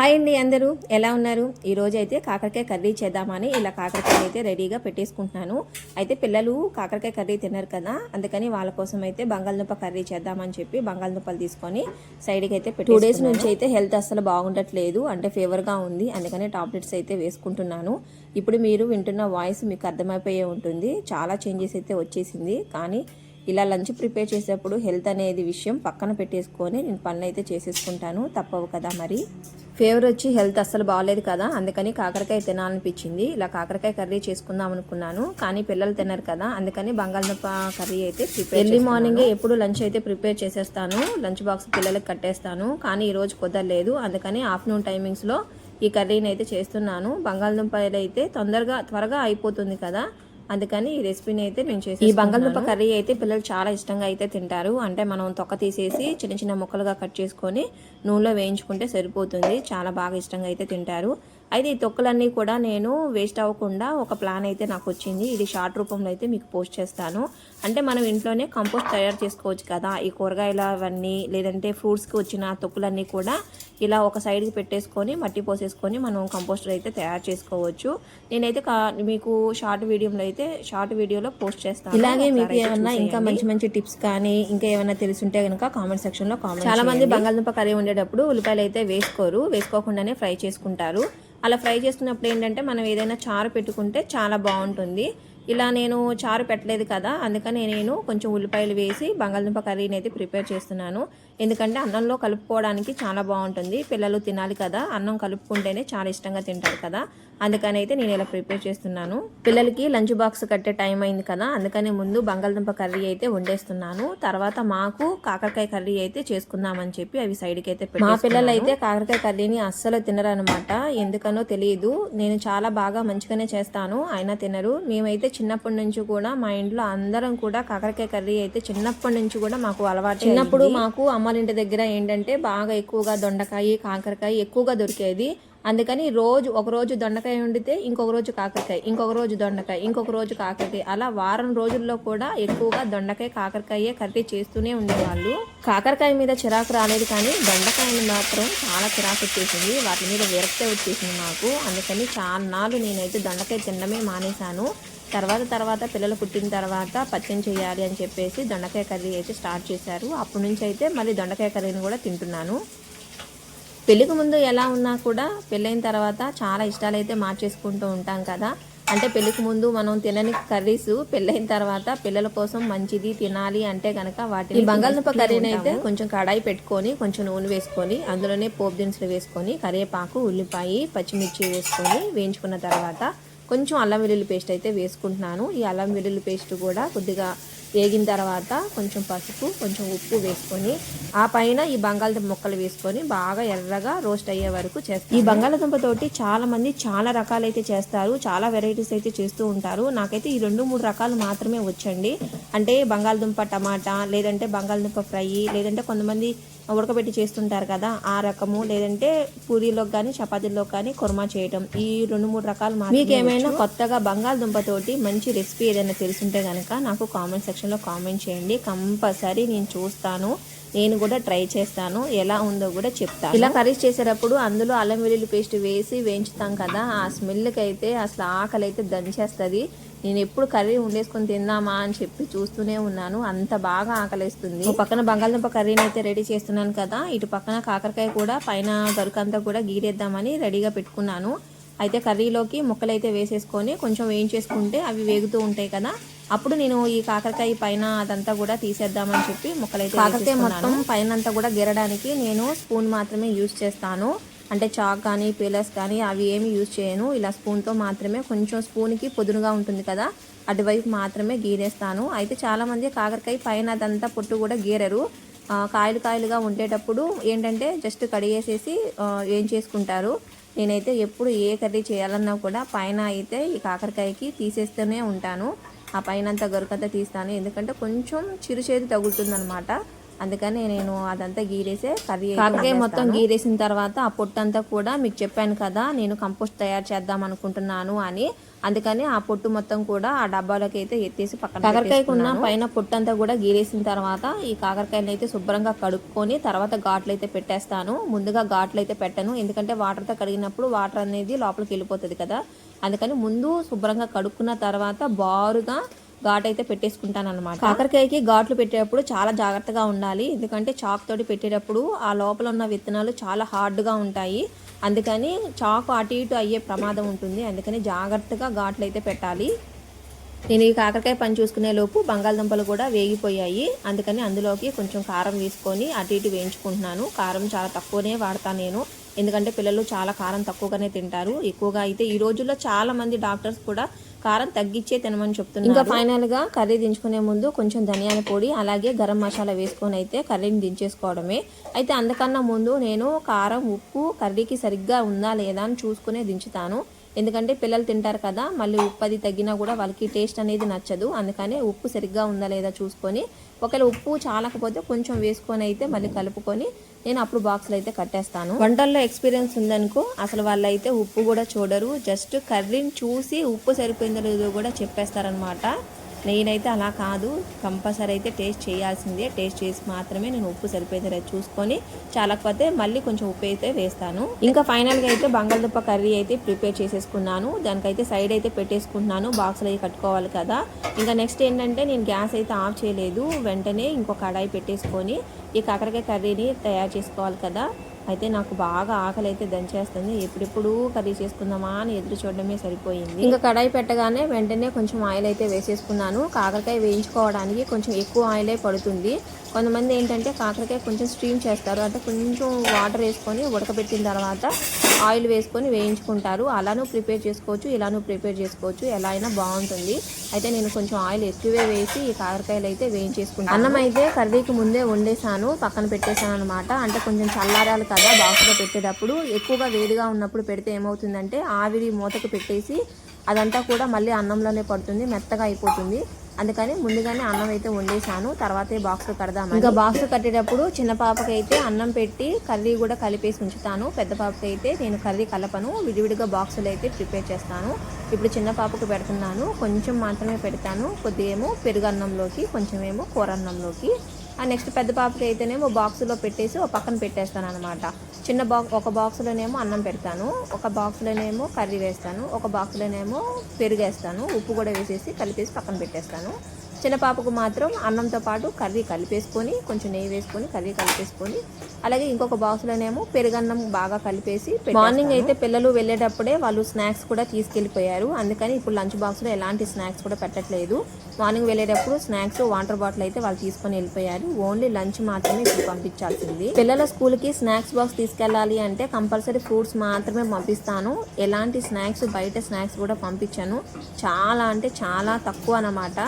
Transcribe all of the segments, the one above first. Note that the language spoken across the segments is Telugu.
హాయ్ అండి అందరూ. ఎలా ఉన్నారు? ఈ రోజు అయితే కాకరకాయ కర్రీ చేద్దామని ఇలా కాకరకాయ అయితే రెడీగా పెట్టేసుకుంటున్నాను. అయితే పిల్లలు కాకరకాయ కర్రీ తిన్నారు కదా అందుకని వాళ్ళ కోసం అయితే బంగాళదుంప కర్రీ చేద్దామని చెప్పి బంగాళదుంపలు తీసుకొని సైడ్కి అయితే టూ డేస్ నుంచి అయితే హెల్త్ అసలు బాగుండట్లేదు అంటే ఫీవర్గా ఉంది అందుకని టాబ్లెట్స్ అయితే వేసుకుంటున్నాను. ఇప్పుడు మీరు వింటున్న వాయిస్ మీకు అర్థమైపోయే ఉంటుంది. చాలా చేంజెస్ అయితే వచ్చేసింది కానీ ఇలా లంచ్ ప్రిపేర్ చేసేటప్పుడు హెల్త్ అనేది విషయం పక్కన పెట్టేసుకొని నేను పనులు అయితే చేసేసుకుంటాను. తప్పవు కదా మరి? ఫేవర్ వచ్చి హెల్త్ అస్సలు బాగాలేదు కదా అందుకని కాకరకాయ తినాలనిపించింది. ఇలా కాకరకాయ కర్రీ చేసుకుందాం అనుకున్నాను కానీ పిల్లలు తిన్నారు కదా అందుకని బంగాళదుంప కర్రీ అయితే ప్రిపేర్ ఎర్లీ మార్నింగే ఎప్పుడు లంచ్ అయితే ప్రిపేర్ చేసేస్తాను లంచ్ బాక్స్ పిల్లలకి కట్టేస్తాను కానీ ఈ రోజు కుదరలేదు అందుకని ఆఫ్టర్నూన్ టైమింగ్స్లో ఈ కర్రీని అయితే చేస్తున్నాను. బంగాళదుంపలు అయితే తొందరగా త్వరగా అయిపోతుంది కదా అందుకని ఈ రెసిపీని అయితే నేను చేసి ఈ బంగాళదుంప కర్రీ అయితే పిల్లలు చాలా ఇష్టంగా అయితే తింటారు. అంటే మనం తొక్క తీసేసి చిన్న చిన్న ముక్కలుగా కట్ చేసుకొని నూనెలో వేయించుకుంటే సరిపోతుంది. చాలా బాగా ఇష్టంగా అయితే తింటారు. అయితే ఈ తొక్కలన్నీ కూడా నేను వేస్ట్ అవ్వకుండా ఒక ప్లాన్ అయితే నాకు వచ్చింది. ఇది షార్ట్ రూపంలో అయితే మీకు పోస్ట్ చేస్తాను. అంటే మనం ఇంట్లోనే కంపోస్ట్ తయారు చేసుకోవచ్చు కదా. ఈ కూరగాయలు అవన్నీ లేదంటే ఫ్రూట్స్కి వచ్చిన తొక్కులన్నీ కూడా ఇలా ఒక సైడ్కి పెట్టేసుకొని మట్టి పోసేసుకొని మనం కంపోస్టర్ అయితే తయారు చేసుకోవచ్చు. నేనైతే మీకు షార్ట్ వీడియోలో అయితే షార్ట్ వీడియోలో పోస్ట్ చేస్తాను. ఇలాగే మీకు ఏమన్నా ఇంకా మంచి మంచి టిప్స్ కానీ ఇంకా ఏమైనా తెలుసుంటే కనుక కామెంట్ సెక్షన్లో కామెంట్ చాలా మంది బంగాళదుంప కర్రీ ఉండేటప్పుడు ఉల్లిపాయలు అయితే వేసుకోరు వేసుకోకుండానే ఫ్రై చేసుకుంటారు. అలా ఫ్రై చేసుకున్నప్పుడు ఏంటంటే మనం ఏదైనా చారు పెట్టుకుంటే చాలా బాగుంటుంది. ఇలా నేను చారు పెట్టలేదు కదా అందుకని నేను కొంచెం ఉల్లిపాయలు వేసి బంగాళదుంప కర్రీని అయితే ప్రిపేర్ చేస్తున్నాను. ఎందుకంటే అన్నంలో కలుపుకోవడానికి చాలా బాగుంటుంది. పిల్లలు తినాలి కదా. అన్నం కలుపుకుంటేనే చాలా ఇష్టంగా తింటారు కదా. అందుకని అయితే నేను ఇలా ప్రిపేర్ చేస్తున్నాను. పిల్లలకి లంచ్ బాక్స్ కట్టే టైం అయింది కదా. అందుకని ముందు బంగాళదుంప కర్రీ అయితే వండేస్తున్నాను. తర్వాత మాకు కాకరకాయ కర్రీ అయితే చేసుకుందామని చెప్పి అవి సైడ్కి అయితే మా పిల్లలు అయితే కాకరకాయ కర్రీని అస్సలు తినరనమాట ఎందుకనో తెలియదు నేను చాలా బాగా మంచిగానే చేస్తాను. అయినా తినరు. మేమైతే చిన్నప్పటి నుంచి కూడా మా ఇంట్లో అందరం కూడా కాకరకాయ కర్రీ అయితే చిన్నప్పటి నుంచి కూడా మాకు అలవాటు చిన్నప్పుడు మాకు వాళ్ళ ఇంటి దగ్గర ఏంటంటే బాగా ఎక్కువగా దొండకాయ కాకరకాయ ఎక్కువగా దొరికేది. అందుకని రోజు ఒక రోజు దొండకాయ వండితే ఇంకొక రోజు కాకరకాయ ఇంకొక రోజు దొండకాయ ఇంకొక రోజు కాకరకాయ. అలా వారం రోజుల్లో కూడా ఎక్కువగా దొండకాయ కాకరకాయ కర్రీ చేస్తూనే ఉండేవాళ్ళు. కాకరకాయ మీద చిరాకు రాలేదు కానీ దొండకాయని మాత్రం చాలా చిరాకు వచ్చేసింది. వాటి మీద విరక్తే వచ్చేసింది మాకు. అందుకని చాలా నాళ్ళు నేనైతే దొండకాయ తినడమే మానేశాను. తర్వాత తర్వాత పిల్లలు పుట్టిన తర్వాత పచ్చం చేయాలి అని చెప్పేసి దొండకాయ కర్రీ అయితే స్టార్ట్ చేశారు. అప్పటి నుంచి అయితే మళ్ళీ దొండకాయ కర్రీని కూడా తింటున్నాను. పెళ్ళికి ముందు ఎలా ఉన్నా కూడా పెళ్ళైన తర్వాత చాలా ఇష్టాలు అయితే మార్చేసుకుంటూ ఉంటాం కదా. అంటే పెళ్ళికి ముందు మనం తినని కర్రీస్ పెళ్ళైన తర్వాత పిల్లల కోసం మంచిది తినాలి అంటే కనుక వాటిని బంగాళదుంప కర్రీని అయితే కొంచెం కడాయి పెట్టుకొని కొంచెం నూనె వేసుకొని అందులోనే పోపు దినుసులు వేసుకొని కరివేపాకు ఉల్లిపాయ పచ్చిమిర్చి వేసుకొని వేయించుకున్న తర్వాత కొంచెం అల్లం వెల్లుల్లి పేస్ట్ అయితే వేసుకుంటున్నాను. ఈ అల్లం వెల్లుల్లి పేస్ట్ కూడా కొద్దిగా వేగిన తర్వాత కొంచెం పసుపు కొంచెం ఉప్పు వేసుకొని ఆ పైన ఈ బంగాళదుంప ముక్కలు వేసుకొని బాగా ఎర్రగా రోస్ట్ అయ్యే వరకు చేస్తాను. ఈ బంగాళదుంప తోటి చాలా మంది చాలా రకాలైతే చేస్తారు. చాలా వెరైటీస్ అయితే చేస్తూ ఉంటారు. నాకైతే ఈ రెండు మూడు రకాలు మాత్రమే వచ్చండి. అంటే బంగాళదుంప టమాటా లేదంటే బంగాళదుంప ఫ్రై లేదంటే కొంతమంది ఉడకబెట్టి చేస్తుంటారు కదా ఆ రకము. లేదంటే పూరీలోకి కానీ చపాతీలో కానీ కుర్మా చేయటం. ఈ రెండు మూడు రకాలు మీకు ఏమైనా కొత్తగా బంగాళదుంప తోటి మంచి రెసిపీ ఏదైనా తెలుసుంటే కనుక నాకు కామెంట్ సెక్షన్లో కామెంట్ చేయండి. కంపల్సరీ నేను చూస్తాను. నేను కూడా ట్రై చేస్తాను. ఎలా ఉందో కూడా చెప్తాను. ఇలా కర్రీస్ చేసేటప్పుడు అందులో అల్లం వెల్లుల్లి పేస్ట్ వేసి వేయించుతాం కదా ఆ స్మెల్కి అయితే అసలు ఆకలి అయితే దంచేస్తుంది. నేను ఎప్పుడు కర్రీ ఉండేసుకొని తిందామా అని చెప్పి చూస్తూనే ఉన్నాను. అంత బాగా ఆకలిస్తుంది. పక్కన బంగాళదుంప కర్రీని అయితే రెడీ చేస్తున్నాను కదా. ఇటు పక్కన కాకరకాయ కూడా పైన గరుకంతా కూడా గీరేద్దామని రెడీగా పెట్టుకున్నాను. అయితే కర్రీలోకి ముక్కలు అయితే వేసేసుకొని కొంచెం వేయించేసుకుంటే అవి వేగుతూ ఉంటాయి కదా. అప్పుడు నేను ఈ కాకరకాయ పైన అదంతా కూడా తీసేద్దామని చెప్పి ముక్కలైతే కాకరకాయ మొత్తం పైన అంతా కూడా గెరడానికి నేను స్పూన్ మాత్రమే యూజ్ చేస్తాను. అంటే చాక్ కానీ పీలర్స్ కానీ అవి ఏమి యూజ్ చేయను. ఇలా స్పూన్తో మాత్రమే కొంచెం స్పూన్కి పొదునుగా ఉంటుంది కదా అటువైపు మాత్రమే గీరేస్తాను. అయితే చాలామంది కాకరకాయ పైన అదంతా పొట్టు కూడా గీరరు. కాయలు కాయలుగా ఉండేటప్పుడు ఏంటంటే జస్ట్ కడిగేసేసి ఏం చేసుకుంటారు? నేనైతే ఎప్పుడు ఏ కర్రీ చేయాలన్నా కూడా పైన అయితే ఈ కాకరకాయకి తీసేస్తూనే ఉంటాను. ఆ పైన అంత గరుకంతా తీస్తాను. ఎందుకంటే కొంచెం చిరుచేది తగులుతుంది అనమాట అందుకని నేను అదంతా గీరేసే కర్రీ కాకరకాయ మొత్తం గీరేసిన తర్వాత ఆ పొట్టంతా కూడా మీకు చెప్పాను కదా నేను కంపోస్ట్ తయారు చేద్దాం అనుకుంటున్నాను అని. అందుకని ఆ పొట్టు మొత్తం కూడా ఆ డబ్బాలోకి అయితే ఎత్తేసి పక్కన కాకరకాయకు ఉన్న పైన పొట్టు అంతా కూడా గీరేసిన తర్వాత ఈ కాకరకాయలు అయితే శుభ్రంగా కడుక్కొని తర్వాత ఘాట్లు అయితే పెట్టేస్తాను. ముందుగా ఘాట్లు అయితే పెట్టను. ఎందుకంటే వాటర్తో కడిగినప్పుడు వాటర్ అనేది లోపలికి వెళ్ళిపోతుంది కదా. అందుకని ముందు శుభ్రంగా కడుక్కున్న తర్వాత బారుగా ఘాట్ అయితే పెట్టేసుకుంటాను అనమాట కాకరకాయకి ఘాట్లు పెట్టేటప్పుడు చాలా జాగ్రత్తగా ఉండాలి. ఎందుకంటే చాక్ తోటి పెట్టేటప్పుడు ఆ లోపల ఉన్న విత్తనాలు చాలా హార్డ్గా ఉంటాయి. అందుకని చాకు అటు ఇటు అయ్యే ప్రమాదం ఉంటుంది. అందుకని జాగ్రత్తగా ఘాట్లు అయితే పెట్టాలి. నేను ఈ కాకరకాయ పని చూసుకునే లోపు బంగాళదుంపలు కూడా వేగిపోయాయి. అందుకని అందులోకి కొంచెం కారం వేసుకొని అటు ఇటు వేయించుకుంటున్నాను. కారం చాలా తక్కువనే వాడతాను నేను. ఎందుకంటే పిల్లలు చాలా కారం తక్కువగానే తింటారు. ఎక్కువగా అయితే ఈ రోజుల్లో చాలామంది డాక్టర్స్ కూడా కారం తగ్గించే తినమని చెప్తున్నాను ఇంకా ఫైనల్గా కర్రీ దించుకునే ముందు కొంచెం ధనియాల పొడి అలాగే గరం మసాలా వేసుకొని అయితే కర్రీని దించేసుకోవడమే. అయితే అందుకన్నా ముందు నేను కారం ఉప్పు కర్రీకి సరిగ్గా ఉందా లేదా అని చూసుకునే దించుతాను. ఎందుకంటే పిల్లలు తింటారు కదా మళ్ళీ ఉప్పు అది తగ్గినా కూడా వాళ్ళకి టేస్ట్ అనేది నచ్చదు. అందుకనే ఉప్పు సరిగ్గా ఉందా లేదా చూసుకొని ఒకవేళ ఉప్పు చాలకపోతే కొంచెం వేసుకొని అయితే మళ్ళీ కలుపుకొని నేను అప్పుడు బాక్స్లో అయితే కట్టేస్తాను. వంటల్లో ఎక్స్పీరియన్స్ ఉందనుకో అసలు వాళ్ళైతే ఉప్పు కూడా చూడరు. జస్ట్ కర్రీని చూసి ఉప్పు సరిపోయిందో లేదో కూడా చెప్పేస్తారనమాట నేనైతే అలా కాదు. కంపల్సరీ అయితే టేస్ట్ చేయాల్సిందే. టేస్ట్ చేసి మాత్రమే నేను ఉప్పు సరిపోయిందో చూసుకొని చాలకపోతే మళ్ళీ కొంచెం ఉప్పు అయితే వేస్తాను. ఇంకా ఫైనల్గా అయితే బంగాళదుంప కర్రీ అయితే ప్రిపేర్ చేసేసుకున్నాను. దానికైతే సైడ్ అయితే పెట్టేసుకుంటున్నాను. బాక్స్లో అయితే కట్టుకోవాలి కదా. ఇంకా నెక్స్ట్ ఏంటంటే నేను గ్యాస్ అయితే ఆఫ్ చేయలేదు. వెంటనే ఇంకో కడాయి పెట్టేసుకొని ఈ కాకరకాయ కర్రీని తయారు చేసుకోవాలి కదా. అయితే నాకు బాగా ఆకలి అయితే దంచేస్తుంది. ఎప్పుడెప్పుడు కర్రీ చేసుకుందామా అని ఎదురు చూడడమే సరిపోయింది. ఇంకా కడాయి పెట్టగానే వెంటనే కొంచెం ఆయిల్ అయితే వేసేసుకున్నాను. కాకరకాయ వేయించుకోవడానికి కొంచెం ఎక్కువ ఆయిలే పడుతుంది. కొంతమంది ఏంటంటే కాకరకాయ కొంచెం స్టీమ్ చేస్తారు. అంటే కొంచెం వాటర్ వేసుకొని ఉడకబెట్టిన తర్వాత ఆయిల్ వేసుకొని వేయించుకుంటారు. అలానూ ప్రిపేర్ చేసుకోవచ్చు ఇలానూ ప్రిపేర్ చేసుకోవచ్చు ఎలా అయినా బాగుంటుంది. అయితే నేను కొంచెం ఆయిల్ ఎక్కువే వేసి ఈ కాకరకాయలు అయితే వేయించేసుకుంటాను. అన్నం అయితే కర్రీకి ముందే వండేసాను పక్కన పెట్టేశాను అనమాట అంటే కొంచెం చల్లారాలు కదా బాక్స్లో పెట్టేటప్పుడు. ఎక్కువగా వేడిగా ఉన్నప్పుడు పెడితే ఏమవుతుందంటే ఆవిరి మూతకు పెట్టేసి అదంతా కూడా మళ్ళీ అన్నంలోనే పడుతుంది మెత్తగా అయిపోతుంది. అందుకని ముందుగానే అన్నం అయితే వండేసాను తర్వాతే బాక్స్ కడదాం ఇంకా బాక్స్ కట్టేటప్పుడు చిన్న పాపకి అయితే అన్నం పెట్టి కర్రీ కూడా కలిపేసి ఉంచుతాను. పెద్ద పాపకి అయితే నేను కర్రీ కలపను విడివిడిగా బాక్సులు అయితే ప్రిపేర్ చేస్తాను. ఇప్పుడు చిన్న పాపకు పెడుతున్నాను కొంచెం మాత్రమే పెడతాను. కొద్దిగా ఏమో పెరుగన్నంలోకి కొంచెమేమో ఏమో కూరన్నంలోకి ఆ నెక్స్ట్ పెద్ద పాపకి అయితేనేమో బాక్సులో పెట్టేసి ఒక పక్కన పెట్టేస్తాను అనమాట చిన్న బాక్స్ ఒక బాక్స్లోనేమో అన్నం పెడతాను ఒక బాక్స్లోనేమో కర్రీ వేస్తాను ఒక బాక్స్లోనేమో పెరుగు వేస్తాను ఉప్పు కూడా వేసేసి కలిపేసి పక్కన పెట్టేస్తాను. చిన్న పాపకు మాత్రం అన్నంతో పాటు కర్రీ కలిపేసుకొని కొంచెం నెయ్యి వేసుకొని కర్రీ కలిపేసుకొని అలాగే ఇంకొక బాక్స్లోనేమో పెరుగన్నం బాగా కలిపేసి మార్నింగ్ అయితే పిల్లలు వెళ్ళేటప్పుడే వాళ్ళు స్నాక్స్ కూడా తీసుకెళ్ళిపోయారు. అందుకని ఇప్పుడు లంచ్ బాక్స్లో ఎలాంటి స్నాక్స్ కూడా పెట్టట్లేదు. మార్నింగ్ వెళ్ళేటప్పుడు స్నాక్స్ వాటర్ బాటిల్ అయితే వాళ్ళు తీసుకొని వెళ్ళిపోయారు. ఓన్లీ లంచ్ మాత్రమే ఇప్పుడు పంపించాల్సింది. పిల్లల స్కూల్కి స్నాక్స్ బాక్స్ తీసుకెళ్ళాలి అంటే కంపల్సరీ ఫ్రూట్స్ మాత్రమే పంపిస్తాను. ఎలాంటి స్నాక్స్ బయట స్నాక్స్ కూడా పంపించాను. చాలా అంటే చాలా తక్కువ అన్నమాట.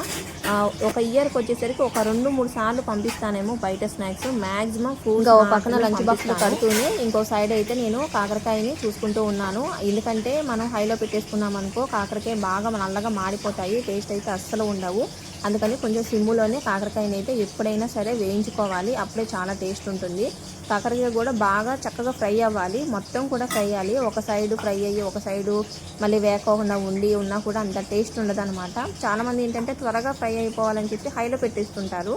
ఒక ఇయర్కి వచ్చేసరికి ఒక రెండు మూడు సార్లు పంపిస్తానేమో బయట స్నాక్స్. మాక్సిమం ఫ్రూట్స్ ఒక పక్కన లంచ్ బాక్స్లో కడుతూనే ఇంకో సైడ్ అయితే నేను కాకరకాయని చూసుకుంటూ ఉన్నాను. ఎందుకంటే మనం హైలో పెట్టేసుకున్నాం అనుకో కాకరకాయ బాగా నల్లగా మాడిపోతాయి. టేస్ట్ అయితే అస్సలు ఉండవు. అందుకని కొంచెం సిమ్ములోనే కాకరకాయని అయితే ఎప్పుడైనా సరే వేయించుకోవాలి. అప్పుడే చాలా టేస్ట్ ఉంటుంది. కాకరకాయ కూడా బాగా చక్కగా ఫ్రై అవ్వాలి. మొత్తం కూడా ఫ్రై అవ్వాలి ఒక సైడ్ ఫ్రై అయ్యి ఒక సైడు మళ్ళీ వేకోకుండా ఉండి ఉన్నా కూడా అంత టేస్ట్ ఉండదు అనమాట చాలామంది ఏంటంటే త్వరగా ఫ్రై అయిపోవాలని చెప్పి హైలో పెట్టేస్తుంటారు.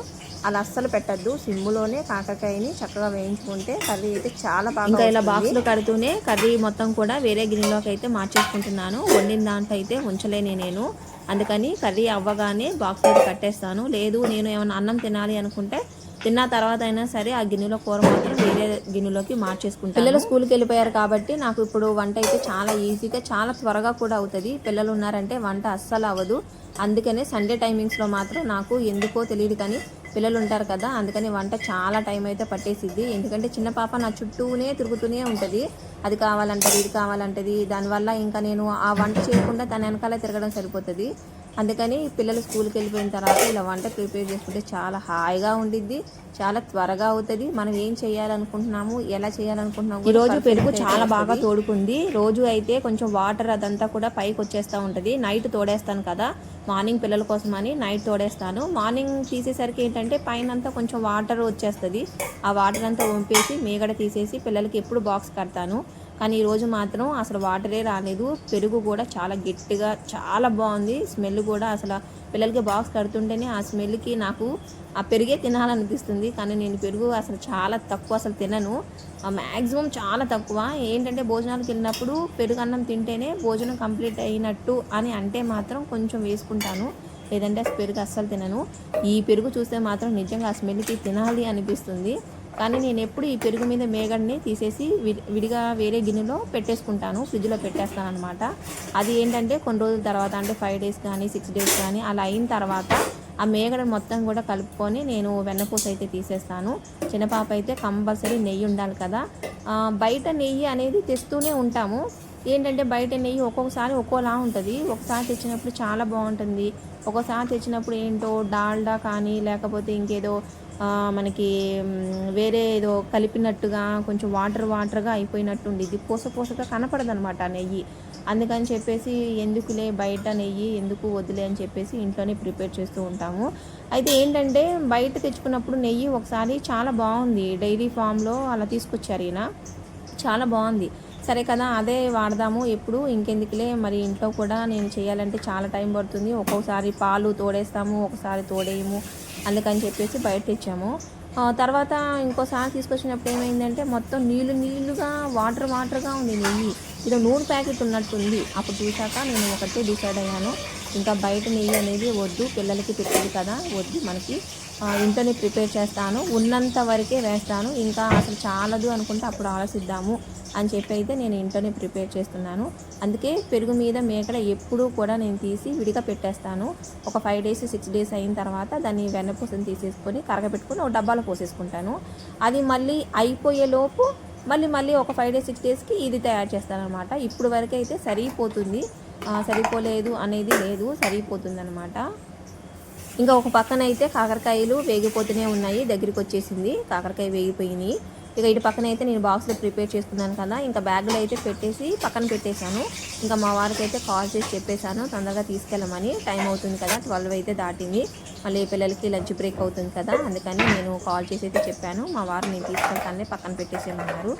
అలా అస్సలు పెట్టద్దు. సిమ్ములోనే కాకరకాయని చక్కగా వేయించుకుంటే కర్రీ అయితే చాలా బాగా ఇంకా ఇలా బాక్స్లో కడుతూనే కర్రీ మొత్తం కూడా వేరే గిన్నెలోకి అయితే మార్చేసుకుంటున్నాను. వండిన దాంట్లో అయితే ఉంచలేని నేను. అందుకని కర్రీ అవ్వగానే బాక్స్లో కట్టేస్తాను. లేదు నేను ఏమైనా అన్నం తినాలి అనుకుంటే తిన్న తర్వాత అయినా సరే ఆ గిన్నెలో కూర మాత్రం వేరే గిన్నెలోకి మార్చేసుకుంటాను. పిల్లలు స్కూల్కి వెళ్ళిపోయారు కాబట్టి నాకు ఇప్పుడు వంట అయితే చాలా ఈజీగా చాలా త్వరగా కూడా అవుతుంది. పిల్లలు ఉన్నారంటే వంట అస్సలు అవ్వదు. అందుకనే సండే టైమింగ్స్లో మాత్రం నాకు ఎందుకో తెలియదు కానీ పిల్లలు ఉంటారు కదా అందుకని వంట చాలా టైం అయితే పట్టేసిద్ది. ఎందుకంటే చిన్న పాప నా చుట్టూనే తిరుగుతూనే ఉంటుంది. అది కావాలంటది ఇది కావాలంటది. దానివల్ల ఇంకా నేను ఆ వంట చేయకుండా తన వెనకాల తిరగడం సరిపోతుంది. అందుకని పిల్లలు స్కూల్కి వెళ్ళిపోయిన తర్వాత ఇలా వంట ప్రిపేర్ చేసుకుంటే చాలా హాయిగా ఉండిద్ది చాలా త్వరగా అవుతుంది. మనం ఏం చేయాలనుకుంటున్నాము ఎలా చేయాలనుకుంటున్నాము ఈ రోజు పెరుగు చాలా బాగా తోడుకుంది. రోజు అయితే కొంచెం వాటర్ అదంతా కూడా పైకి వచ్చేస్తూ ఉంటుంది. నైట్ తోడేస్తాను కదా మార్నింగ్ పిల్లల కోసం అని నైట్ తోడేస్తాను. మార్నింగ్ తీసేసరికి ఏంటంటే పైన అంతా కొంచెం వాటర్ వచ్చేస్తుంది. ఆ వాటర్ అంతా వంపేసి మీగడ తీసేసి పిల్లలకి ఎప్పుడు బాక్స్ కడతాను. కానీ ఈరోజు మాత్రం అసలు వాటరే రాలేదు. పెరుగు కూడా చాలా గట్టిగా చాలా బాగుంది. స్మెల్ కూడా అసలు పిల్లలకి బాక్స్ కడుతుంటేనే ఆ స్మెల్కి నాకు ఆ పెరిగే తినాలనిపిస్తుంది. కానీ నేను పెరుగు అసలు చాలా తక్కువ అసలు తినను. మ్యాక్సిమం చాలా తక్కువ. ఏంటంటే భోజనాలకు వెళ్ళినప్పుడు పెరుగు అన్నం తింటేనే భోజనం కంప్లీట్ అయినట్టు అని అంటే మాత్రం కొంచెం వేసుకుంటాను. లేదంటే ఆ పెరుగు అస్సలు తినను. ఈ పెరుగు చూస్తే మాత్రం నిజంగా ఆ స్మెల్కి తినాలి అనిపిస్తుంది. కానీ నేను ఎప్పుడు ఈ పెరుగు మీద మేగడ్ని తీసేసి విడిగా వేరే గిన్నెలో పెట్టేసుకుంటాను ఫ్రిడ్జ్లో పెట్టేస్తాను అనమాట అది ఏంటంటే కొన్ని రోజుల తర్వాత అంటే ఫైవ్ డేస్ కానీ సిక్స్ డేస్ కానీ అలా అయిన తర్వాత ఆ మేగడ మొత్తం కూడా కలుపుకొని నేను వెన్నపూస అయితే తీసేస్తాను. చిన్నపాప అయితే కంపల్సరీ నెయ్యి ఉండాలి కదా. బయట నెయ్యి అనేది తెస్తూనే ఉంటాము. ఏంటంటే బయట నెయ్యి ఒక్కొక్కసారి ఒక్కోలా ఉంటుంది. ఒకసారి తెచ్చినప్పుడు చాలా బాగుంటుంది. ఒక్కోసారి తెచ్చినప్పుడు ఏంటో డాల్డా కానీ లేకపోతే ఇంకేదో మనకి వేరే ఏదో కలిపినట్టుగా కొంచెం వాటర్ వాటర్గా అయిపోయినట్టు ఉండిద్ది పూస పూసగా కనపడదు అనమాట నెయ్యి. అందుకని చెప్పేసి ఎందుకులే బయట నెయ్యి ఎందుకు వదిలే అని చెప్పేసి ఇంట్లోనే ప్రిపేర్ చేస్తూ ఉంటాము. అయితే ఏంటంటే బయట తెచ్చుకున్నప్పుడు నెయ్యి ఒకసారి చాలా బాగుంది. డైరీ ఫామ్లో అలా తీసుకొచ్చారు ఈయన. చాలా బాగుంది. సరే కదా అదే వాడదాము. ఎప్పుడు? ఇంకెందుకులే? మరి ఇంట్లో కూడా నేను చేయాలంటే చాలా టైం పడుతుంది. ఒక్కొక్కసారి పాలు తోడేస్తాము ఒకసారి తోడేయము. అందుకని చెప్పేసి బయట తెచ్చాము. తర్వాత ఇంకోసారి తీసుకొచ్చినప్పుడు ఏమైందంటే మొత్తం నీళ్ళు నీళ్ళుగా వాటర్ వాటర్గా ఉంది నెయ్యి. ఇది నూనె ప్యాకెట్ ఉన్నట్టుంది. అప్పుడు చూశాక నేను ఒకటే డిసైడ్ అయ్యాను. ఇంకా బయట నెయ్యి అనేది వద్దు పిల్లలకి పెట్టేది కదా వద్దు మనకి. ఆ, ఇంట్లోనే ప్రిపేర్ చేస్తాను ఉన్నంత వరకే వేస్తాను. ఇంకా అసలు చాలదు అనుకుంటే అప్పుడు ఆలోచిద్దాము అని చెప్పి అయితే నేను ఇంట్లోనే ప్రిపేర్ చేస్తున్నాను. అందుకే పెరుగు మీద మేకడ ఎప్పుడూ కూడా నేను తీసి విడిగా పెట్టేస్తాను. ఒక ఫైవ్ డేస్ సిక్స్ డేస్ అయిన తర్వాత దాన్ని వెన్నపూసం తీసేసుకొని కరగబెట్టుకొని ఒక డబ్బాలో పోసేసుకుంటాను. అది మళ్ళీ అయిపోయే లోపు మళ్ళీ మళ్ళీ ఒక ఫైవ్ డేస్ సిక్స్ డేస్కి ఇది తయారు చేస్తాను అనమాట ఇప్పుడు వరకు అయితే సరిపోతుంది. సరిపోలేదు అనేది లేదు సరిపోతుందనమాట ఇంకా ఒక పక్కన అయితే కాకరకాయలు వేగిపోతూనే ఉన్నాయి దగ్గరికి వచ్చేసింది కాకరకాయ వేగిపోయినాయి. ఇక ఇటు పక్కన అయితే నేను బాక్స్లో ప్రిపేర్ చేసుకున్నాను కదా ఇంకా బ్యాగ్లో అయితే పెట్టేసి పక్కన పెట్టేశాను. ఇంకా మా వారికి అయితే కాల్ చేసి చెప్పేశాను తొందరగా తీసుకెళ్ళమని. టైం అవుతుంది కదా ట్వెల్వ్ అయితే దాటింది. మళ్ళీ పిల్లలకి లంచ్ బ్రేక్ అవుతుంది కదా అందుకని నేను కాల్ చేసి అయితే చెప్పాను. మా వారు నేను తీసుకెళ్తానే పక్కన పెట్టేసేమన్నారు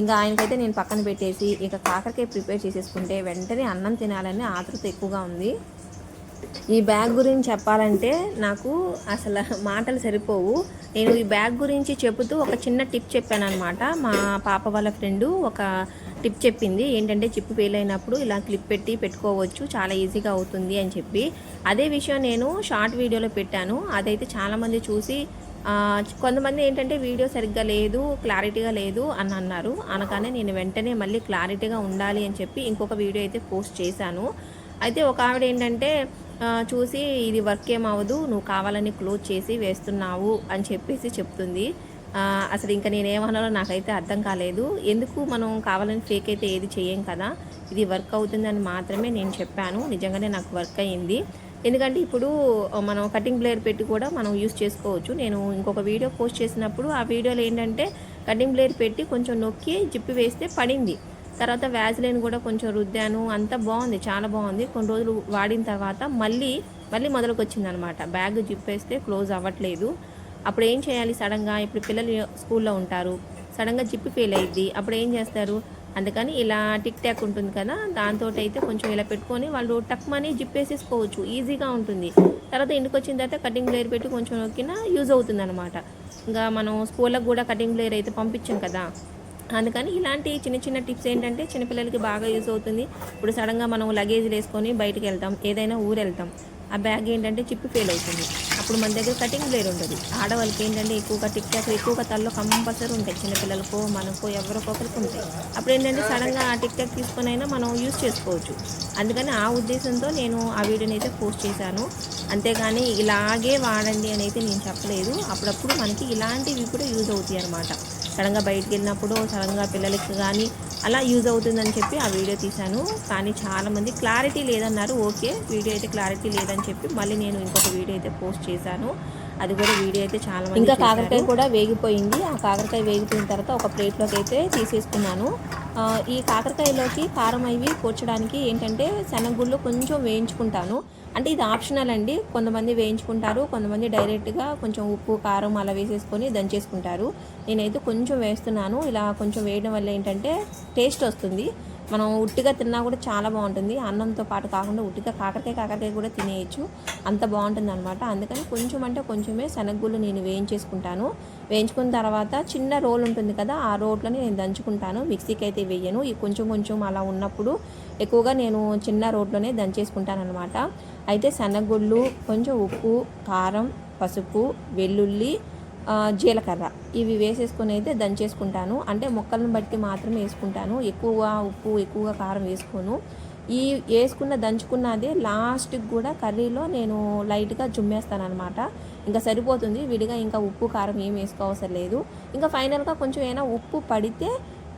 ఇంకా ఆయనకైతే నేను పక్కన పెట్టేసి ఇక కాకరకాయ ప్రిపేర్ చేసేసుకుంటే వెంటనే అన్నం తినాలని ఆతృత ఎక్కువగా ఉంది. ఈ బ్యాగ్ గురించి చెప్పాలంటే నాకు అసలు మాటలు సరిపోవు. నేను ఈ బ్యాగ్ గురించి చెబుతూ ఒక చిన్న టిప్ చెప్పాను అనమాట మా పాప వాళ్ళ ఫ్రెండ్ ఒక టిప్ చెప్పింది. ఏంటంటే చిప్పు ఫెయిల్ అయినప్పుడు ఇలా క్లిప్ పెట్టి పెట్టుకోవచ్చు చాలా ఈజీగా అవుతుంది అని చెప్పి. అదే విషయం నేను షార్ట్ వీడియోలో పెట్టాను. అదైతే చాలామంది చూసి కొంతమంది ఏంటంటే వీడియో సరిగ్గా లేదు క్లారిటీగా లేదు అని అన్నారు. అనగానే నేను వెంటనే మళ్ళీ క్లారిటీగా ఉండాలి అని చెప్పి ఇంకొక వీడియో అయితే పోస్ట్ చేశాను. అయితే ఒక ఆవిడ ఏంటంటే చూసి ఇది వర్క్ ఏమవ్వదు నువ్వు కావాలని క్లోజ్ చేసి వేస్తున్నావు అని చెప్పేసి చెప్తుంది. అసలు ఇంకా నేనేమనాలో నాకైతే అర్థం కాలేదు. ఎందుకు మనం కావాలని ఫేక్ అయితే ఏది చేయం కదా? ఇది వర్క్ అవుతుందని మాత్రమే నేను చెప్పాను. నిజంగానే నాకు వర్క్ అయ్యింది. ఎందుకంటే ఇప్పుడు మనం కటింగ్ ప్లేయర్ పెట్టి కూడా మనం యూస్ చేసుకోవచ్చు. నేను ఇంకొక వీడియో పోస్ట్ చేసినప్పుడు ఆ వీడియోలో ఏంటంటే కటింగ్ ప్లేయర్ పెట్టి కొంచెం నొక్కి జిప్పి వేస్తే పడింది. తర్వాత వ్యాజ్లైన్ కూడా కొంచెం రుద్దాను. అంతా బాగుంది చాలా బాగుంది. కొన్ని రోజులు వాడిన తర్వాత మళ్ళీ మళ్ళీ మొదలుకొచ్చింది అనమాట బ్యాగ్ జిప్పేస్తే క్లోజ్ అవ్వట్లేదు. అప్పుడు ఏం చేయాలి సడన్గా ఇప్పుడు పిల్లలు స్కూల్లో ఉంటారు. సడన్గా జిప్పు ఫెయిల్ అయ్యిద్ది. అప్పుడు ఏం చేస్తారు? అందుకని ఇలా టిక్ టాక్ ఉంటుంది కదా దాంతో అయితే కొంచెం ఇలా పెట్టుకొని వాళ్ళు టక్మని జిప్పేసేసుకోవచ్చు. ఈజీగా ఉంటుంది. తర్వాత ఇంటికి వచ్చిన తర్వాత కటింగ్ బ్లేయర్ పెట్టి కొంచెం నొక్కినా యూజ్ అవుతుంది అనమాట ఇంకా మనం స్కూళ్ళకు కూడా కటింగ్ బ్లేయర్ అయితే పంపించాం కదా. అందుకని ఇలాంటి చిన్న చిన్న టిప్స్ ఏంటంటే చిన్నపిల్లలకి బాగా యూజ్ అవుతుంది. ఇప్పుడు సడన్గా మనం లగేజ్ వేసుకొని బయటికి వెళ్తాం. ఏదైనా ఊరు వెళ్తాం. ఆ బ్యాగ్ ఏంటంటే చిప్పు ఫెయిల్ అవుతుంది. అప్పుడు మన దగ్గర కటింగ్ బ్లేడ్ ఉండదు. ఆడవాళ్ళకి ఏంటంటే ఎక్కువగా టిక్ టాక్ ఎక్కువగా తల్లో కంపల్సరీ ఉంటాయి. చిన్నపిల్లలకో మనకో ఎవరికొకరికి ఉంటాయి. అప్పుడు ఏంటంటే సడన్గా ఆ టిక్ టాక్ తీసుకొని అయినా మనం యూజ్ చేసుకోవచ్చు. అందుకని ఆ ఉద్దేశంతో నేను ఆ వీడియోని అయితే పోస్ట్ చేశాను. అంతేగాని ఇలాగే వాడండి అని అయితే నేను చెప్పలేదు. అప్పుడప్పుడు మనకి ఇలాంటివి కూడా యూజ్ అవుతాయి అన్నమాట. సడన్గా బయటికి వెళ్ళినప్పుడు సడన్గా పిల్లలకి కానీ అలా యూజ్ అవుతుందని చెప్పి ఆ వీడియో తీశాను. కానీ చాలామంది క్లారిటీ లేదన్నారు. ఓకే వీడియో అయితే క్లారిటీ లేదని చెప్పి మళ్ళీ నేను ఇంకొక వీడియో అయితే పోస్ట్ చేశాను. అది కూడా వీడియో అయితే చాలా ఇంకా కాకరకాయ కూడా వేగిపోయింది. ఆ కాకరకాయ వేగిపోయిన తర్వాత ఒక ప్లేట్లోకి అయితే తీసేసుకున్నాను. ఈ కాకరకాయలోకి కారం అవి కూర్చడానికి ఏంటంటే శనగగుళ్ళు కొంచెం వేయించుకుంటాను. అంటే ఇది ఆప్షనల్ అండి. కొంతమంది వేయించుకుంటారు కొంతమంది డైరెక్ట్గా కొంచెం ఉప్పు కారం అలా వేసేసుకొని దంచేసుకుంటారు. నేనైతే కొంచెం వేస్తున్నాను. ఇలా కొంచెం వేయడం వల్ల ఏంటంటే టేస్ట్ వస్తుంది. మనం ఉట్టిగా తిన్నా కూడా చాలా బాగుంటుంది. అన్నంతో పాటు కాకుండా ఉట్టిగా కాకరకాయ కాకరకాయ కూడా తినేయచ్చు. అంత బాగుంటుంది అనమాట అందుకని కొంచెం అంటే కొంచెమే శనగగుళ్ళు నేను వేయించేసుకుంటాను. వేయించుకున్న తర్వాత చిన్న రోల్ ఉంటుంది కదా ఆ రోట్లని నేను దంచుకుంటాను. మిక్సీకి అయితే వేయను. ఈ కొంచెం కొంచెం అలా ఉన్నప్పుడు ఎక్కువగా నేను చిన్న రోట్లోనే దంచేసుకుంటాను అనమాట అయితే శనగగుళ్ళు కొంచెం ఉప్పు కారం పసుపు వెల్లుల్లి జీలకర్ర. ఇవి వేసేసుకొని అయితే దంచేసుకుంటాను. అంటే మొక్కలను బట్టి మాత్రమే వేసుకుంటాను. ఎక్కువగా ఉప్పు ఎక్కువగా కారం వేసుకోను. ఈ వేసుకున్న దంచుకున్నది లాస్ట్కి కూడా కర్రీలో నేను లైట్గా జుమ్మేస్తాను అనమాట ఇంకా సరిపోతుంది. విడిగా ఇంకా ఉప్పు కారం ఏం వేసుకోవసరం లేదు. ఇంకా ఫైనల్గా కొంచెం ఏమైనా ఉప్పు పడితే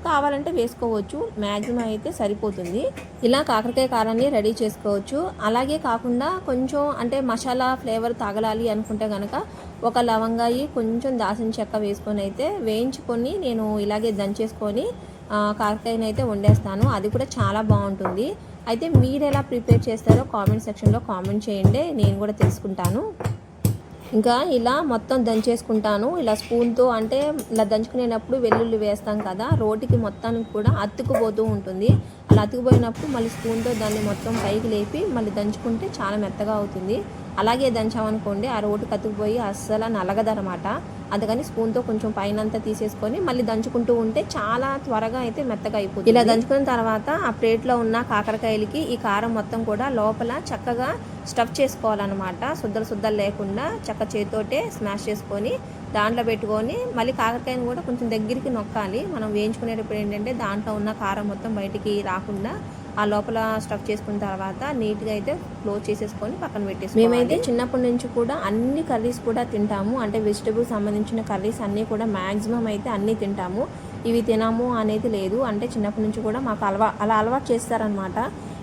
కావాలంటే వేసుకోవచ్చు. మ్యాక్సిమం అయితే సరిపోతుంది. ఇలా కాకరకాయ కారాన్ని రెడీ చేసుకోవచ్చు. అలాగే కాకుండా కొంచెం అంటే మసాలా ఫ్లేవర్ తగలాలి అనుకుంటే కనుక ఒక లవంగాయి కొంచెం దాసిన చెక్క వేసుకొని అయితే వేయించుకొని నేను ఇలాగే దంచేసుకొని కాకరకాయని అయితే వండేస్తాను. అది కూడా చాలా బాగుంటుంది. అయితే మీరు ఎలా ప్రిపేర్ చేస్తారో కామెంట్ సెక్షన్లో కామెంట్ చేయండి. నేను కూడా తెలుసుకుంటాను. ఇంకా ఇలా మొత్తం దంచేసుకుంటాను. ఇలా స్పూన్తో అంటే ఇలా దంచుకునేటప్పుడు వెల్లుల్లి వేస్తాం కదా రోటికి మొత్తానికి కూడా అతుకుపోతూ ఉంటుంది. అలా అతుకుపోయినప్పుడు మళ్ళీ స్పూన్తో దాన్ని మొత్తం పైకి లేపి మళ్ళీ దంచుకుంటే చాలా మెత్తగా అవుతుంది. అలాగే దంచామనుకోండి ఆ రోటు కతుకుపోయి అస్సలు నలగదనమాట అందుకని స్పూన్తో కొంచెం పైన అంతా తీసేసుకొని మళ్ళీ దంచుకుంటూ ఉంటే చాలా త్వరగా అయితే మెత్తగా అయిపోతుంది. ఇలా దంచుకున్న తర్వాత ఆ ప్లేట్లో ఉన్న కాకరకాయలకి ఈ కారం మొత్తం కూడా లోపల చక్కగా స్టఫ్ చేసుకోవాలన్నమాట. శుద్ధలు శుద్ధలు లేకుండా చక్క చేతితోటే స్మాష్ చేసుకొని దాంట్లో పెట్టుకొని మళ్ళీ కాకరకాయని కూడా కొంచెం దగ్గరికి నొక్కాలి. మనం వేయించుకునేటప్పుడు ఏంటంటే దాంట్లో ఉన్న కారం మొత్తం బయటికి రాకుండా ఆ లోపల స్టఫ్ చేసుకున్న తర్వాత నీట్గా అయితే క్లోజ్ చేసేసుకొని పక్కన పెట్టేసి మేమైతే చిన్నప్పటి నుంచి కూడా అన్ని కర్రీస్ కూడా తింటాము. అంటే వెజిటబుల్స్ సంబంధించిన కర్రీస్ అన్నీ కూడా మ్యాక్సిమం అయితే అన్నీ తింటాము. ఇవి తినాము అనేది లేదు. అంటే చిన్నప్పటి నుంచి కూడా మాకు అలవా అలా అలవాటు చేస్తారనమాట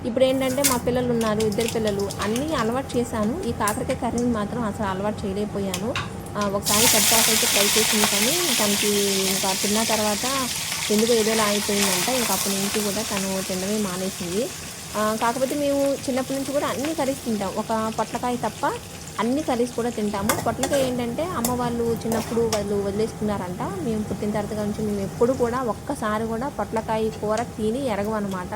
ఇప్పుడు ఏంటంటే మా పిల్లలు ఉన్నారు ఇద్దరు పిల్లలు అన్నీ అలవాటు చేశాను. ఈ కాకరకాయ కర్రీని మాత్రం అసలు అలవాటు చేయలేకపోయాను. ఒకసారి కట్టాక అయితే ట్రై చేసింది కానీ తనకి ఇంకా తిన్న తర్వాత ఎందుకు ఏదోలా అయిపోయిందంట. ఇంకా అప్పటి నుంచి కూడా తను తినడమే మానేసింది. కాకపోతే మేము చిన్నప్పటి నుంచి కూడా అన్ని కర్రీస్ తింటాం. ఒక పొట్లకాయ తప్ప అన్ని కర్రీస్ కూడా తింటాము. పొట్లకాయ ఏంటంటే అమ్మ వాళ్ళు చిన్నప్పుడు వాళ్ళు వదిలేసుకున్నారంట. మేము పుట్టిన తర్వాత నుంచి మేము ఎప్పుడు కూడా ఒక్కసారి కూడా పొట్లకాయ కూర తిని ఎరగమన్నమాట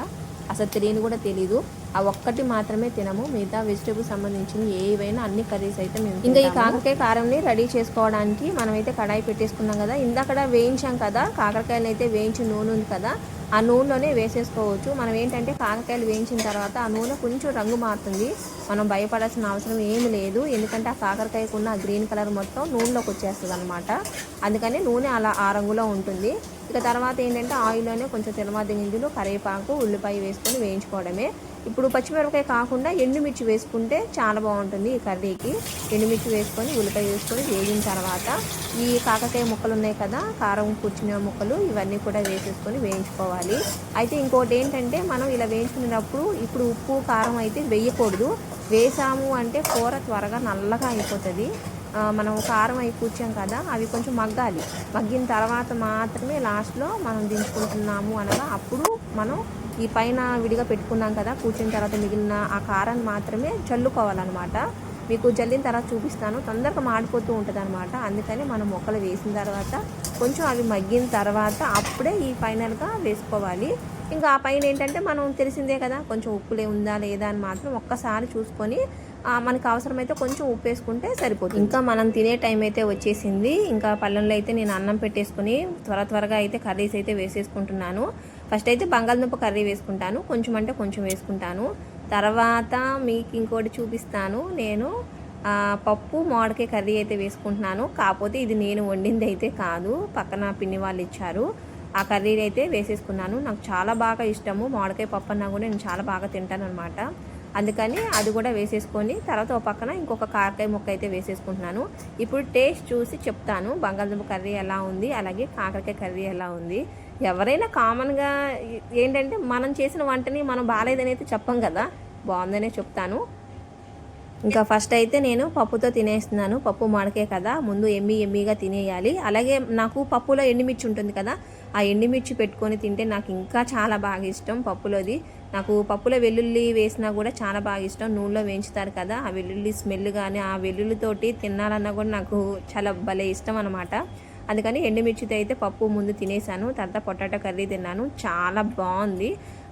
అసలు తెలియని కూడా తెలీదు. ఆ ఒక్కటి మాత్రమే తినము. మిగతా వెజిటేబుల్ సంబంధించిన ఏవైనా అన్ని కర్రీస్ అయితే మేము ఇంకా ఈ కాకరకాయ కారంని రెడీ చేసుకోవడానికి మనమైతే కడాయి పెట్టేసుకున్నాం కదా. ఇందాకడ వేయించాం కదా. కాకరకాయలు అయితే వేయించి నూనె ఉంది కదా. ఆ నూనెలోనే వేసేసుకోవచ్చు. మనం ఏంటంటే కాకరకాయలు వేయించిన తర్వాత ఆ నూనె కొంచెం రంగు మారుతుంది. మనం భయపడాల్సిన అవసరం ఏమి లేదు. ఎందుకంటే ఆ కాకరకాయకు ఉన్న గ్రీన్ కలర్ మొత్తం నూనెలోకి వచ్చేస్తుంది అనమాట అందుకని నూనె అలా ఆ రంగులో ఉంటుంది. ఇక తర్వాత ఏంటంటే ఆయిల్లోనే కొంచెం తిరుమాత గింజలు కరివేపాకు ఉల్లిపాయ వేసుకొని వేయించుకోవడమే. ఇప్పుడు పచ్చిమిరపకాయ కాకుండా ఎండుమిర్చి వేసుకుంటే చాలా బాగుంటుంది ఈ కర్రీకి. ఎండుమిర్చి వేసుకొని ఉల్లిపాయ వేసుకొని వేగిన తర్వాత ఈ కాకరకాయ ముక్కలు ఉన్నాయి కదా కారం కూర్చునే ముక్కలు ఇవన్నీ కూడా వేసేసుకొని వేయించుకోవాలి. అయితే ఇంకోటి ఏంటంటే మనం ఇలా వేయించుకునేటప్పుడు ఇప్పుడు ఉప్పు కారం అయితే వేయకూడదు. వేసాము అంటే కూర త్వరగా నల్లగా అయిపోతుంది. మనం కారం అయి కూర్చాం కదా అవి కొంచెం మగ్గాలి. మగ్గిన తర్వాత మాత్రమే లాస్ట్లో మనం దించుకుంటున్నాము అనగా అప్పుడు మనం ఈ పైన విడిగా పెట్టుకున్నాం కదా కూర్చున్న తర్వాత మిగిలిన ఆ కారాన్ని మాత్రమే చల్లుకోవాలన్నమాట. మీకు జల్లిన తర్వాత చూపిస్తాను. తొందరగా మాడిపోతూ ఉంటుంది అనమాట అందుకని మనం మొక్కలు వేసిన తర్వాత కొంచెం అవి మగ్గిన తర్వాత అప్పుడే ఈ ఫైనల్గా వేసుకోవాలి. ఇంకా ఆ పైన ఏంటంటే మనం తెలిసిందే కదా కొంచెం ఉప్పులే ఉందా లేదా అని మాత్రం ఒక్కసారి చూసుకొని మనకు అవసరమైతే కొంచెం ఉప్పు వేసుకుంటే సరిపోతుంది. ఇంకా మనం తినే టైం అయితే వచ్చేసింది. ఇంకా పళ్ళెంలో అయితే నేను అన్నం పెట్టేసుకుని త్వర త్వరగా అయితే కర్రీస్ అయితే వేసేసుకుంటున్నాను. ఫస్ట్ అయితే బంగాళదుంప కర్రీ వేసుకుంటాను. కొంచెం అంటే కొంచెం వేసుకుంటాను. తర్వాత మీకు ఇంకోటి చూపిస్తాను. నేను పప్పు మామిడికాయ కర్రీ అయితే వేసుకుంటున్నాను. కాకపోతే ఇది నేను వండింది అయితే కాదు. పక్కన పిన్ని వాళ్ళు ఇచ్చారు. ఆ కర్రీ అయితే వేసేసుకున్నాను. నాకు చాలా బాగా ఇష్టము. మామిడికాయ పప్పు అన్నా కూడా నేను చాలా బాగా తింటాను అనమాట అందుకని అది కూడా వేసేసుకొని తర్వాత ఒక పక్కన ఇంకొక కాకరకాయ ముక్క అయితే వేసేసుకుంటున్నాను. ఇప్పుడు టేస్ట్ చూసి చెప్తాను. బంగాళదుంప కర్రీ ఎలా ఉంది? అలాగే కాకరకాయ కర్రీ ఎలా ఉంది? ఎవరైనా కామన్గా ఏంటంటే మనం చేసిన వంటని మనం బాగాలేదని అయితే చెప్పం కదా. బాగుందనే చెప్తాను. ఇంకా ఫస్ట్ అయితే నేను పప్పుతో తినేస్తున్నాను. పప్పు మాడకే కదా. ముందు ఎమ్మి ఎమ్మిగా తినేయాలి. అలాగే నాకు పప్పులో ఎండుమిర్చి ఉంటుంది కదా. ఆ ఎండుమిర్చి పెట్టుకొని తింటే నాకు ఇంకా చాలా బాగా ఇష్టం పప్పులోది. నాకు పప్పులో వెల్లుల్లి వేసినా కూడా చాలా బాగా ఇష్టం. నూనెలో వేయించుతారు కదా. ఆ వెల్లుల్లి స్మెల్ కానీ ఆ వెల్లుల్లితోటి తినాలన్నా కూడా నాకు చాలా భలే ఇష్టం అనమాట అందుకని ఎండుమిర్చితో అయితే పప్పు ముందు తినేసాను తర్వాత పొటాటో కర్రీ తిన్నాను. చాలా బాగుంది.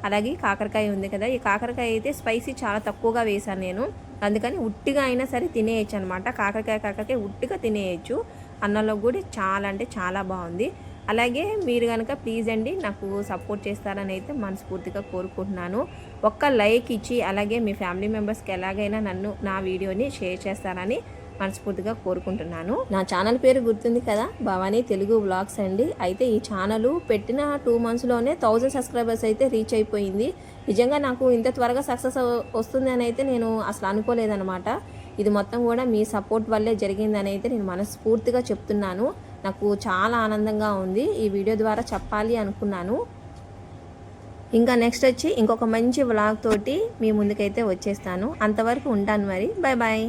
అలాగే కాకరకాయ ఉంది కదా ఈ కాకరకాయ అయితే స్పైసీ చాలా తక్కువగా వేసాను నేను. అందుకని ఉట్టిగా అయినా సరే తినేయచ్చు అనమాట కాకరకాయ కాకరకాయ ఉట్టిగా తినేయచ్చు. అన్నంలో కూడా చాలా అంటే చాలా బాగుంది. అలాగే మీరు కనుక ప్లీజ్ అండి నాకు సపోర్ట్ చేస్తారని అయితే మనస్ఫూర్తిగా కోరుకుంటున్నాను. ఒక్క లైక్ ఇచ్చి అలాగే మీ ఫ్యామిలీ మెంబర్స్కి ఎలాగైనా నన్ను నా వీడియోని షేర్ చేస్తారని మనస్ఫూర్తిగా కోరుకుంటున్నాను. నా ఛానల్ పేరు గుర్తుంది కదా? భవానీ తెలుగు వ్లాగ్స్ అండి. అయితే ఈ ఛానల్ పెట్టిన టూ మంత్స్లోనే థౌజండ్ సబ్స్క్రైబర్స్ అయితే రీచ్ అయిపోయింది. నిజంగా నాకు ఇంత త్వరగా సక్సెస్ వస్తుంది అని అయితే నేను అసలు అనుకోలేదనమాట ఇది మొత్తం కూడా మీ సపోర్ట్ వల్లే జరిగిందని అయితే నేను మనస్ఫూర్తిగా చెప్తున్నాను. నాకు చాలా ఆనందంగా ఉంది. ఈ వీడియో ద్వారా చెప్పాలి అనుకున్నాను. ఇంకా నెక్స్ట్ వచ్చి ఇంకొక మంచి వ్లాగ్ తోటి మీ ముందుకైతే వచ్చేస్తాను. అంతవరకు ఉంటాను మరి. Bye bye